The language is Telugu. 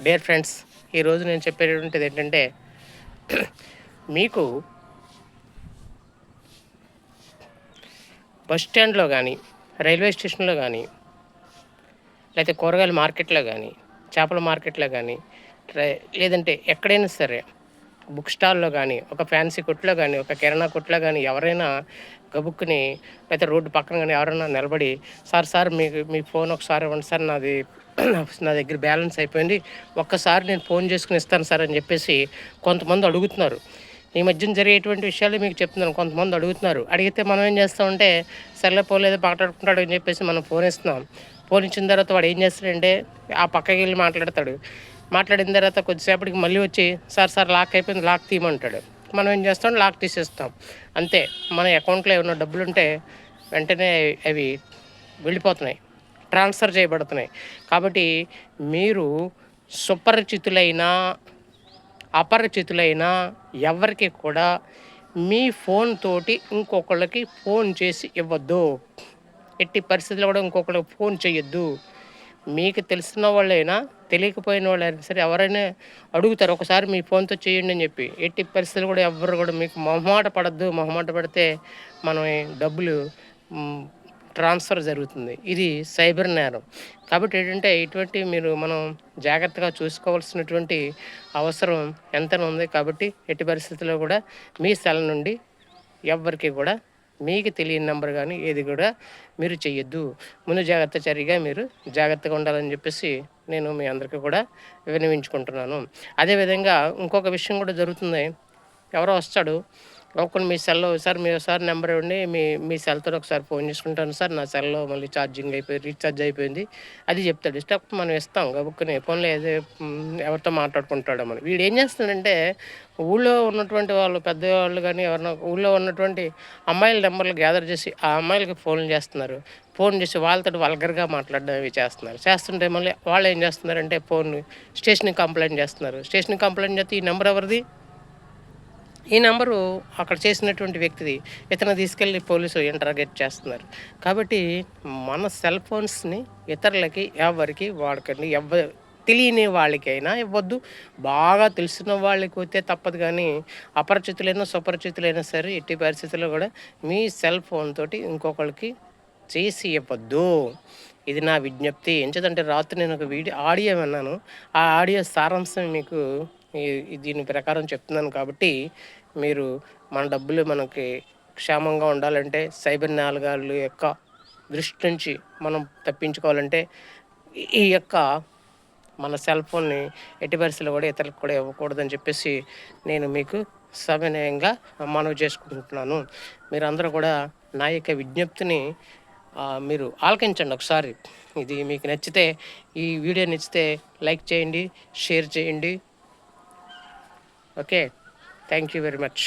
డియర్ ఫ్రెండ్స్ ఈరోజు నేను చెప్పేటువంటిది ఏంటంటే మీకు బస్ స్టాండ్లో కానీ రైల్వే స్టేషన్లో కానీ లేకపోతే కూరగాయల మార్కెట్లో కానీ చేపల మార్కెట్లో కానీ లేదంటే ఎక్కడైనా సరే బుక్ స్టాల్లో కానీ ఒక ఫ్యాన్సీ కొట్లో కానీ ఒక కిరాణా కొట్లో కానీ ఎవరైనా గబుక్కుని లేకపోతే రోడ్డు పక్కన కానీ ఎవరైనా నిలబడి సార్ సార్ మీకు మీ ఫోన్ ఒకసారి ఇవ్వండి సార్ నాది నా దగ్గర బ్యాలెన్స్ అయిపోయింది. ఒక్కసారి నేను ఫోన్ చేసుకుని ఇస్తాను సార్ అని చెప్పేసి కొంతమంది అడుగుతున్నారు. ఈ మధ్యన జరిగేటువంటి విషయాలు మీకు చెప్తున్నాను. కొంతమంది అడుగుతున్నారు. అడిగితే మనం ఏం చేస్తామంటే సర్లే పోలేదు మాట్లాడుకుంటాడు అని చెప్పేసి మనం ఫోన్ ఇస్తున్నాం ఫోన్ ఇచ్చిన తర్వాత వాడు ఏం చేస్తాడంటే ఆ పక్కకి వెళ్ళి మాట్లాడతాడు. మాట్లాడిన తర్వాత కొద్దిసేపటికి మళ్ళీ వచ్చి సార్ సార్ లాక్ అయిపోయింది లాక్ తీయమంటాడు. మనం ఏం చేస్తాం? లాక్ తీసేస్తాం. అంతే. మన అకౌంట్లో ఏమైనా డబ్బులు ఉంటే వెంటనే అవి వెళ్ళిపోతున్నాయి. ట్రాన్స్ఫర్ చేయబడుతున్నాయి. కాబట్టి మీరు సుపరిచితులైన అపరిచితులైన ఎవరికి కూడా మీ ఫోన్ తోటి ఇంకొకళ్ళకి ఫోన్ చేసి ఇవ్వద్దు. ఎట్టి పరిస్థితుల్లో కూడా ఇంకొకరికి ఫోన్ చేయొద్దు. మీకు తెలిసిన వాళ్ళైనా తెలియకపోయిన వాళ్ళైనా సరే ఎవరైనా అడుగుతారు ఒకసారి మీ ఫోన్తో చేయండి అని చెప్పి. ఎట్టి పరిస్థితులు కూడా ఎవరు కూడా మీకు మొహమాట పడద్దు. మొహమాట పడితే మనం డబ్బులు ట్రాన్స్ఫర్ జరుగుతుంది. ఇది సైబర్ నేరం. కాబట్టి ఏంటంటే ఇటువంటి మీరు మనం జాగ్రత్తగా చూసుకోవాల్సినటువంటి అవసరం ఎంత ఉంది. కాబట్టి ఎట్టి పరిస్థితుల్లో కూడా మీ సెల నుండి ఎవ్వరికి కూడా మీకు తెలియని నెంబర్ కానీ ఏది కూడా మీరు చెయ్యొద్దు. ముందు జాగ్రత్త చర్యగా మీరు జాగ్రత్తగా ఉండాలని చెప్పేసి నేను మీ అందరికీ కూడా వినవించుకుంటున్నాను అదేవిధంగా ఇంకొక విషయం కూడా జరుగుతుంది. ఎవరో వస్తాడు. ఒకరు మీ సెల్లో సార్ మీ ఒకసారి నెంబర్ ఇవ్వండి మీ మీ సెల్తో ఒకసారి ఫోన్ చేసుకుంటాను సార్. నా సెల్లో మళ్ళీ ఛార్జింగ్ అయిపోయి రీఛార్జ్ అయిపోయింది. అది చెప్తాడు. స్టెప్ మనం ఇస్తాం గబుక్కుని ఫోన్లో ఏదో ఎవరితో మాట్లాడుకుంటాడో మనం. వీడు ఏం చేస్తున్నాడంటే ఊళ్ళో ఉన్నటువంటి వాళ్ళు పెద్దవాళ్ళు కానీ ఎవరైనా ఊళ్ళో ఉన్నటువంటి అమ్మాయిల నెంబర్లు గ్యాదర్ చేసి ఆ అమ్మాయిలకి ఫోన్లు చేస్తున్నారు. ఫోన్ చేసి వాళ్ళతో వల్గర్గా మాట్లాడడం ఇవి చేస్తున్నారు. చేస్తుంటే మళ్ళీ వాళ్ళు ఏం చేస్తున్నారంటే ఫోన్ స్టేషన్కి కంప్లైంట్ చేస్తున్నారు. స్టేషన్కి కంప్లైంట్ చేస్తే ఈ నెంబర్ ఎవరిది? ఈ నెంబరు అక్కడ చేసినటువంటి వ్యక్తిది. ఇతను తీసుకెళ్ళి పోలీసు ఇంటరాగేట్ చేస్తున్నారు. కాబట్టి మన సెల్ ఫోన్స్ని ఇతరులకి ఎవరికి వాడకండి ఎవ తెలియని వాళ్ళకైనా ఇవ్వద్దు. బాగా తెలిసిన వాళ్ళకి వస్తే తప్పదు కానీ అపరిచితులైనా సుపరిచితులైనా సరే ఎట్టి పరిస్థితుల్లో కూడా మీ సెల్ ఫోన్ తోటి ఇంకొకరికి చేసి ఇవ్వద్దు. ఇది నా విజ్ఞప్తి. ఎంచదంటే రాత్రి నేను ఒక వీడియో ఆడియో విన్నాను. ఆ ఆడియో సారాంశం మీకు దీని ప్రకారం చెప్తున్నాను కాబట్టి మీరు మన డబ్బులు మనకి క్షేమంగా ఉండాలంటే సైబర్ నేలగాళ్ళు యొక్క దృష్టి నుంచి మనం తప్పించుకోవాలంటే ఈ యొక్క మన సెల్ ఫోన్ని ఎట్టి పరిస్థితులు కూడా ఇతరులకు కూడా ఇవ్వకూడదని చెప్పేసి నేను మీకు సవినయంగా మనవి చేసుకుంటున్నాను. మీరందరూ కూడా నా యొక్క విజ్ఞప్తిని మీరు ఆలకించండి ఒకసారి. ఇది మీకు నచ్చితే ఈ వీడియో నచ్చితే లైక్ చేయండి షేర్ చేయండి. Okay thank you very much